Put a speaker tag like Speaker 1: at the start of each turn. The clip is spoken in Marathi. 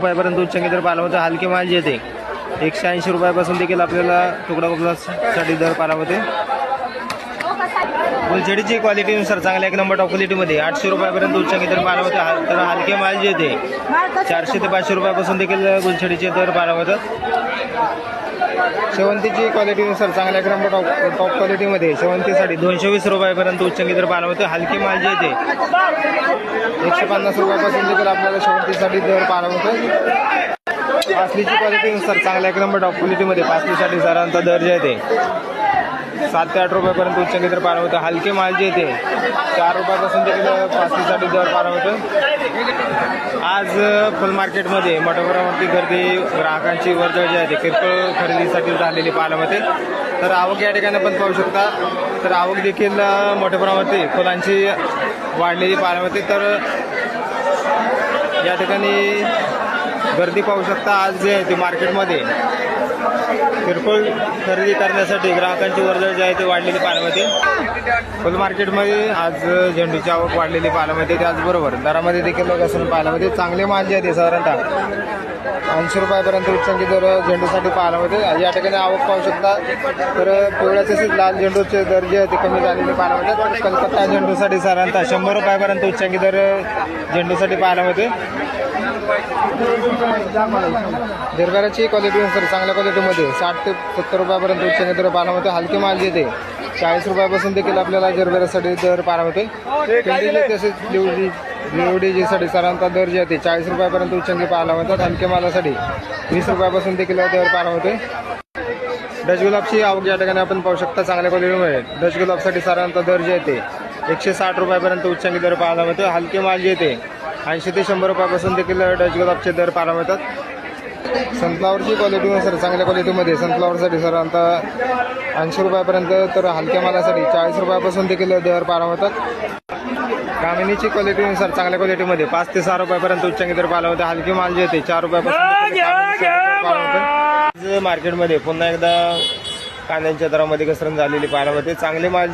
Speaker 1: रुपयापर्यंत उच्चांकी तर पाला होता हलके माल जे येते एकशे ऐंशी रुपयापासून देखील आपल्याला तुकडा साठी दर पाला होते गुलछडीची क्वालिटीनुसार चांगल्या एक नंबर टॉप क्वालिटीमध्ये आठशे रुपयापर्यंत उच्चांकी दर पाला होते तर हलके माल जे येते चारशे ते पाचशे रुपयापासून देखील गुलछडीचे दर पाला होतात शेवंतीची क्वालिटीनुसार चांगल्या एक नंबर टॉप टॉप क्वालिटीमध्ये शेवंतीसाठी दोनशे वीस रुपयापर्यंत उच्चांकी दर पाला होते हलके माल जे येते एकशे पन्नास रुपयापासून देखील आपल्याला शेवंतीसाठी दर पाला होतो पासलीची क्वालिटीनुसार चांगल्या एक नंबर टॉप क्वालिटीमध्ये पासलीसाठी साधारणतः दर जे आहे ते. सात ते आठ रुपयापर्यंत उच्च दर पाला होतं हलके माल जे येते चार रुपयापासून देखील पासलीसाठी दर पाला होतं आज फुल मार्केटमध्ये मोठ्या प्रमाणावरती गर्दी ग्राहकांची वर्दळ जी आहे ते किरकोळ खरेदीसाठी झालेली पाहायला मिळते तर आवक या ठिकाणी पण पाहू शकता. तर आवक देखील मोठ्या प्रमाणावरती फुलांची वाढलेली पाहायला मिळते तर या ठिकाणी गर्दी पाहू शकता आज जे आहे ते मार्केटमध्ये किरकोळ खरेदी करण्यासाठी ग्राहकांची वर्दळ जी आहे ती वाढलेली पाहायला फुल मार्केटमध्ये आज झेंडूची आवक वाढलेली पाहायला मिळते. त्याचबरोबर दरामध्ये देखील लोक पाहायला मिळते. चांगले माल जे आहे साधारणतः ऐंशी रुपयापर्यंत उच्चांकी दर झेंडूसाठी पाहायला मिळते. या ठिकाणी आवक पाहू शकता. तर पिवळ्याचे लाल झेंडूचे दर जे आहे ते कमी झालेले पाहायला मिळतात. कलकत्ता झेंडूसाठी साधारणतः शंभर रुपयापर्यंत उच्चांकी दर झेंडूसाठी पाहायला मिळते. दरबाराची सर चांगल्या क्वालिटीमध्ये साठ ते सत्तर रुपयापर्यंत उच्च दर पाहायला मिळते हलके माल येते चाळीस रुपयापासून देखील आपल्याला जरबेरासाठी दर पानामध्ये मिळते तसेच लिवडी लिवडीजीसाठी दर जे आहे ते चाळीस रुपयापर्यंत उच्चांकी पाहायला मिळतात हलके मालासाठी. वीस रुपयापासून देखील दर पाहायला होते. डच गुलाबची आवक या ठिकाणी आपण पाहू शकता चांगल्या क्वालिटीमध्ये डच गुलाबसाठी साधारणतः दर जे आहे ते एकशे साठ रुपयापर्यंत उच्चांकी दर पाहायला मिळतो. हलके माल जे येते ऐंशी ते शंभर रुपयापासून देखील डच गुलाबचे दर पाहायला मिळतात. सनफ्लावरची क्वालिटीनुसार चांगल्या क्वालिटीमध्ये सनफ्लावरसाठी साधारणतः ऐंशी रुपयापर्यंत तर हलक्या मालासाठी चाळीस रुपयापासून देखील दर पाहायला मिळतात. कामिनीची क्वालिटीनुसार चांगल्या क्वालिटीमध्ये पाच ते सहा रुपयापर्यंत उच्चांकी दर पाहायला होते हलके माल जे येते चार रुपयापासून मार्केटमध्ये पुन्हा एकदा कांद्यांच्या दरामध्ये घसरण झालेली पाहायला मिळते. चांगले माल